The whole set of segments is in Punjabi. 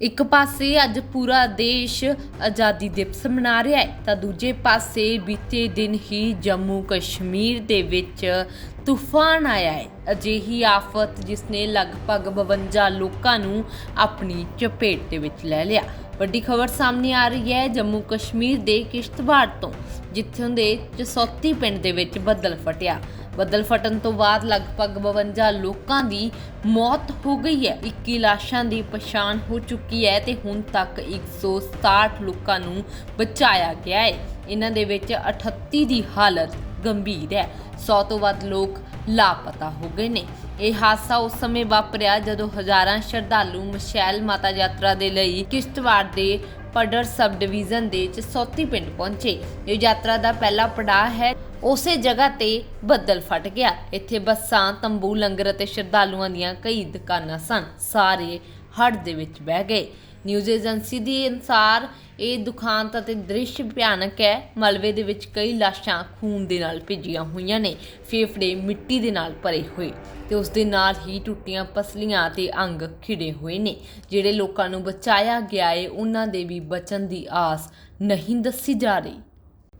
ਇੱਕ ਪਾਸੇ ਅੱਜ ਪੂਰਾ ਦੇਸ਼ ਆਜ਼ਾਦੀ ਦਿਵਸ ਮਨਾ ਰਿਹਾ ਹੈ, ਤਾਂ ਦੂਜੇ ਪਾਸੇ ਬੀਤੇ ਦਿਨ ਹੀ ਜੰਮੂ ਕਸ਼ਮੀਰ ਦੇ ਵਿੱਚ ਤੂਫਾਨ ਆਇਆ ਹੈ। ਅਜਿਹੀ ਆਫਤ ਜਿਸ ਨੇ ਲਗਭਗ 52 ਲੋਕਾਂ ਨੂੰ ਆਪਣੀ ਚਪੇਟ ਦੇ ਵਿੱਚ ਲੈ ਲਿਆ। ਵੱਡੀ ਖਬਰ ਸਾਹਮਣੇ ਆ ਰਹੀ ਹੈ ਜੰਮੂ ਕਸ਼ਮੀਰ ਦੇ ਕਿਸ਼ਤਵਾੜ ਤੋਂ, ਜਿੱਥੋਂ ਦੇ ਚਸੌਤੀ ਪਿੰਡ ਦੇ ਵਿੱਚ ਬੱਦਲ ਫਟਿਆ। ਬੱਦਲ ਫਟਣ ਤੋਂ ਬਾਅਦ ਲਗਭਗ 52 ਲੋਕਾਂ ਦੀ ਮੌਤ ਹੋ ਗਈ ਹੈ। 21 ਲਾਸ਼ਾਂ ਦੀ ਪਛਾਣ ਹੋ ਚੁੱਕੀ ਹੈ ਤੇ ਹੁਣ ਤੱਕ 167 ਲੋਕਾਂ ਨੂੰ ਬਚਾਇਆ ਗਿਆ ਹੈ। ਇਹਨਾਂ ਦੇ ਵਿੱਚ 38 ਦੀ ਹਾਲਤ ਗੰਭੀਰ ਹੈ। 100 ਤੋਂ ਵੱਧ ਲੋਕ ਲਾਪਤਾ ਹੋ ਗਏ ਨੇ। ਇਹ ਹਾਦਸਾ ਉਸ ਸਮੇਂ ਵਾਪਰਿਆ ਜਦੋਂ ਹਜ਼ਾਰਾਂ ਸ਼ਰਧਾਲੂ ਮਸ਼ੈਲ ਮਾਤਾ ਯਾਤਰਾ ਦੇ ਲਈ ਕਿਸ਼ਤਵਾੜ ਦੇ ਪਡਰ ਸਬ ਡਿਵੀਜ਼ਨ ਦੇ ਚਸੌਤੀ ਪਿੰਡ ਪਹੁੰਚੇ। ਇਹ ਯਾਤਰਾ ਦਾ ਪਹਿਲਾ ਪੜਾਅ ਹੈ। ਉਸੇ ਜਗ੍ਹਾ ਤੇ ਬੱਦਲ ਫਟ ਗਿਆ। ਇੱਥੇ ਬੱਸਾਂ, ਤੰਬੂ, ਲੰਗਰ ਅਤੇ ਸ਼ਰਧਾਲੂਆਂ ਦੀਆਂ ਕਈ ਦੁਕਾਨਾਂ ਸਨ। ਸਾਰੇ ਹੜ੍ਹ ਦੇ ਵਿੱਚ ਬਹਿ ਗਏ। ਨਿਊਜ਼ ਏਜੰਸੀ ਦੇ ਅਨੁਸਾਰ, ਇਹ ਦੁਖਾਂਤ ਅਤੇ ਦ੍ਰਿਸ਼ ਭਿਆਨਕ ਹੈ। ਮਲਬੇ ਦੇ ਵਿੱਚ ਕਈ ਲਾਸ਼ਾਂ ਖੂਨ ਦੇ ਨਾਲ ਭਿੱਜੀਆਂ ਹੋਈਆਂ ਨੇ। ਫੇਫੜੇ ਮਿੱਟੀ ਦੇ ਨਾਲ ਭਰੇ ਹੋਏ ਤੇ ਉਸ ਦੇ ਨਾਲ ਹੀ ਟੁੱਟੀਆਂ ਪਸਲੀਆਂ ਤੇ ਅੰਗ ਖਿੜੇ ਹੋਏ ਨੇ। ਜਿਹੜੇ ਲੋਕਾਂ ਨੂੰ ਬਚਾਇਆ ਗਿਆ ਏ, ਉਹਨਾਂ ਦੇ ਵੀ ਬਚਣ ਦੀ ਆਸ ਨਹੀਂ ਦੱਸੀ ਜਾ ਰਹੀ।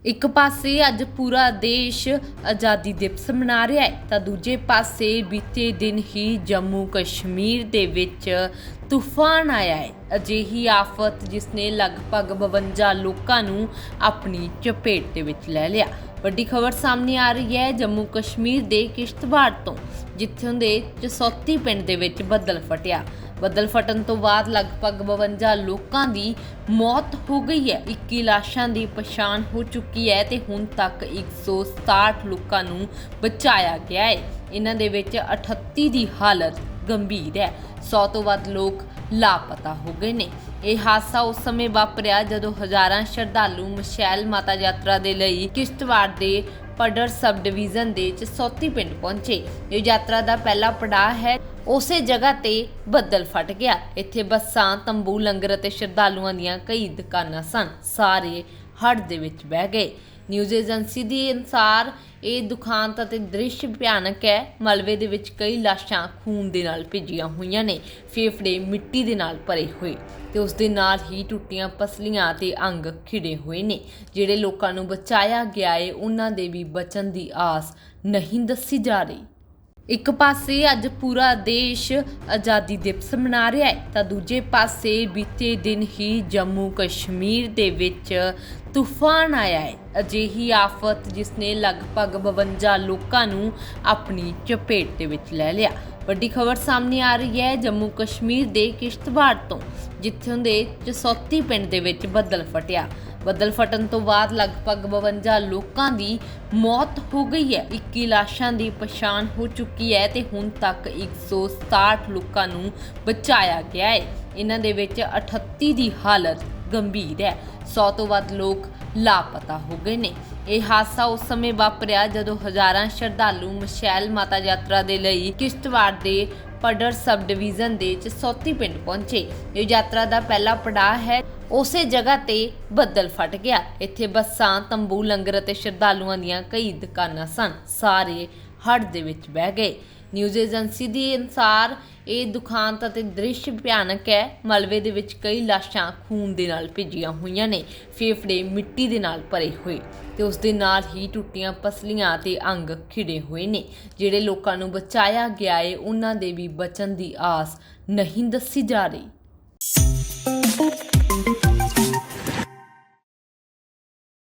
ਇੱਕ ਪਾਸੇ ਅੱਜ ਪੂਰਾ ਦੇਸ਼ ਆਜ਼ਾਦੀ ਦਿਵਸ ਮਨਾ ਰਿਹਾ ਹੈ, ਤਾਂ ਦੂਜੇ ਪਾਸੇ ਬੀਤੇ ਦਿਨ ਹੀ ਜੰਮੂ ਕਸ਼ਮੀਰ ਦੇ ਵਿੱਚ ਤੂਫਾਨ ਆਇਆ ਹੈ। ਅਜਿਹੀ ਆਫਤ ਜਿਸ ਨੇ ਲਗਭਗ 52 ਲੋਕਾਂ ਨੂੰ ਆਪਣੀ ਚਪੇਟ ਦੇ ਵਿੱਚ ਲੈ ਲਿਆ। ਵੱਡੀ ਖਬਰ ਸਾਹਮਣੇ ਆ ਰਹੀ ਹੈ ਜੰਮੂ ਕਸ਼ਮੀਰ ਦੇ ਕਿਸ਼ਤਵਾੜ ਤੋਂ, ਜਿੱਥੋਂ ਦੇ ਜਸੌਤੀ ਪਿੰਡ ਦੇ ਵਿੱਚ ਬੱਦਲ ਫਟਿਆ। ਬੱਦਲ ਫਟਣ ਤੋਂ ਬਾਅਦ ਲਗਭਗ 52 ਲੋਕਾਂ ਦੀ ਮੌਤ ਹੋ ਗਈ ਹੈ। 21 ਲਾਸ਼ਾਂ ਦੀ ਪਛਾਣ ਹੋ ਚੁੱਕੀ ਹੈ ਤੇ ਹੁਣ ਤੱਕ 167 ਲੋਕਾਂ ਨੂੰ ਬਚਾਇਆ ਗਿਆ ਹੈ। ਇਹਨਾਂ ਦੇ ਵਿੱਚ 38 ਦੀ ਹਾਲਤ ਗੰਭੀਰ ਹੈ। 100 ਤੋਂ ਵੱਧ ਲੋਕ ਲਾਪਤਾ ਹੋ ਗਏ ਨੇ। ਇਹ ਹਾਦਸਾ ਉਸ ਸਮੇਂ ਵਾਪਰਿਆ ਜਦੋਂ ਹਜ਼ਾਰਾਂ ਸ਼ਰਧਾਲੂ ਮਸ਼ੈਲ ਮਾਤਾ ਯਾਤਰਾ ਦੇ ਲਈ ਕਿਸ਼ਤਵਾੜ ਦੇ ਪਡਰ ਸਬ ਡਿਵੀਜ਼ਨ ਦੇ ਚਸੌਤੀ ਪਿੰਡ ਪਹੁੰਚੇ। ਇਹ ਯਾਤਰਾ ਦਾ ਪਹਿਲਾ ਪੜਾਅ ਹੈ। ਉਸੇ ਜਗ੍ਹਾ ਤੇ ਬੱਦਲ ਫਟ ਗਿਆ। ਇੱਥੇ ਬੱਸਾਂ, ਤੰਬੂ, ਲੰਗਰ ਅਤੇ ਸ਼ਰਧਾਲੂਆਂ ਦੀਆਂ ਕਈ ਦੁਕਾਨਾਂ ਸਨ। ਸਾਰੇ ਹੜ੍ਹ ਦੇ ਵਿੱਚ ਬਹਿ ਗਏ। ਨਿਊਜ਼ ਏਜੰਸੀ ਦੇ ਅਨੁਸਾਰ, ਇਹ ਦੁਖਾਂਤ ਅਤੇ ਦ੍ਰਿਸ਼ ਭਿਆਨਕ ਹੈ। ਮਲਵੇ ਦੇ ਵਿੱਚ ਕਈ ਲਾਸ਼ਾਂ ਖੂਨ ਦੇ ਨਾਲ ਭਿੱਜੀਆਂ ਹੋਈਆਂ ਨੇ। ਫੇਫੜੇ ਮਿੱਟੀ ਦੇ ਨਾਲ ਭਰੇ ਹੋਏ ਤੇ ਉਸ ਦੇ ਨਾਲ ਹੀ ਟੁੱਟੀਆਂ ਪਸਲੀਆਂ ਤੇ ਅੰਗ ਖਿੜੇ ਹੋਏ ਨੇ। ਜਿਹੜੇ ਲੋਕਾਂ ਨੂੰ ਬਚਾਇਆ ਗਿਆ ਏ, ਉਹਨਾਂ ਦੇ ਵੀ ਬਚਣ ਦੀ ਆਸ ਨਹੀਂ ਦੱਸੀ ਜਾ ਰਹੀ। ਇੱਕ ਪਾਸੇ ਅੱਜ ਪੂਰਾ ਦੇਸ਼ ਆਜ਼ਾਦੀ ਦਿਵਸ ਮਨਾ ਰਿਹਾ ਹੈ, ਤਾਂ ਦੂਜੇ ਪਾਸੇ ਬੀਤੇ ਦਿਨ ਹੀ ਜੰਮੂ ਕਸ਼ਮੀਰ ਦੇ ਵਿੱਚ ਤੂਫਾਨ ਆਇਆ ਹੈ। ਅਜਿਹੀ ਆਫਤ ਜਿਸ ਨੇ ਲਗਭਗ 52 ਲੋਕਾਂ ਨੂੰ ਆਪਣੀ ਚਪੇਟ ਦੇ ਵਿੱਚ ਲੈ ਲਿਆ। ਵੱਡੀ ਖਬਰ ਸਾਹਮਣੇ ਆ ਰਹੀ ਹੈ ਜੰਮੂ ਕਸ਼ਮੀਰ ਦੇ ਕਿਸ਼ਤਵਾੜ ਤੋਂ, ਜਿੱਥੋਂ ਦੇ ਜਸੌਤੀ ਪਿੰਡ ਦੇ ਵਿੱਚ ਬੱਦਲ ਫਟਿਆ। ਬੱਦਲ ਫਟਣ ਤੋਂ ਬਾਅਦ ਲਗਭਗ 52 ਲੋਕਾਂ ਦੀ ਮੌਤ ਹੋ ਗਈ ਹੈ। 21 ਲਾਸ਼ਾਂ ਦੀ ਪਛਾਣ ਹੋ ਚੁੱਕੀ ਹੈ ਤੇ ਹੁਣ ਤੱਕ 167 ਲੋਕਾਂ ਨੂੰ ਬਚਾਇਆ ਗਿਆ ਹੈ। ਇਹਨਾਂ ਦੇ ਵਿੱਚ 38 ਦੀ ਹਾਲਤ ਗੰਭੀਰ ਹੈ। 100 ਤੋਂ ਵੱਧ ਲੋਕ ਲਾਪਤਾ ਹੋ ਗਏ ਨੇ। ਇਹ ਹਾਦਸਾ ਉਸ ਸਮੇਂ ਵਾਪਰਿਆ ਜਦੋਂ ਹਜ਼ਾਰਾਂ ਸ਼ਰਧਾਲੂ ਮਸ਼ੈਲ ਮਾਤਾ ਯਾਤਰਾ ਦੇ ਲਈ ਕਿਸ਼ਤਵਾੜ ਦੇ ਪਡਰ ਸਬ ਡਿਵੀਜ਼ਨ ਦੇ ਚਸੌਤੀ ਪਿੰਡ ਪਹੁੰਚੇ। ਇਹ ਯਾਤਰਾ ਦਾ ਪਹਿਲਾ ਪੜਾਅ ਹੈ। ਉਸੇ ਜਗ੍ਹਾ ਤੇ ਬੱਦਲ ਫਟ ਗਿਆ। ਇੱਥੇ ਬੱਸਾਂ, ਤੰਬੂ, ਲੰਗਰ ਅਤੇ ਸ਼ਰਧਾਲੂਆਂ ਦੀਆਂ ਕਈ ਦੁਕਾਨਾਂ ਸਨ। ਸਾਰੇ ਹੜ੍ਹ ਦੇ ਵਿੱਚ ਬਹਿ ਗਏ। ਨਿਊਜ਼ ਏਜੰਸੀ ਦੇ ਅਨੁਸਾਰ ਇਹ ਦੁਖਾਂਤ ਅਤੇ ਦ੍ਰਿਸ਼ ਭਿਆਨਕ ਹੈ। ਮਲਬੇ ਦੇ ਵਿੱਚ ਕਈ ਲਾਸ਼ਾਂ ਖੂਨ ਦੇ ਨਾਲ ਭਿੱਜੀਆਂ ਹੋਈਆਂ ਨੇ। ਫੇਫੜੇ ਮਿੱਟੀ ਦੇ ਨਾਲ ਭਰੇ ਹੋਏ ਤੇ ਉਸ ਦੇ ਨਾਲ ਹੀ ਟੁੱਟੀਆਂ ਪਸਲੀਆਂ ਤੇ ਅੰਗ ਖਿੜੇ ਹੋਏ ਨੇ। ਜਿਹੜੇ ਲੋਕਾਂ ਨੂੰ ਬਚਾਇਆ ਗਿਆ ਏ, ਉਹਨਾਂ ਦੇ ਵੀ ਬਚਣ ਦੀ ਆਸ ਨਹੀਂ ਦੱਸੀ ਜਾ ਰਹੀ।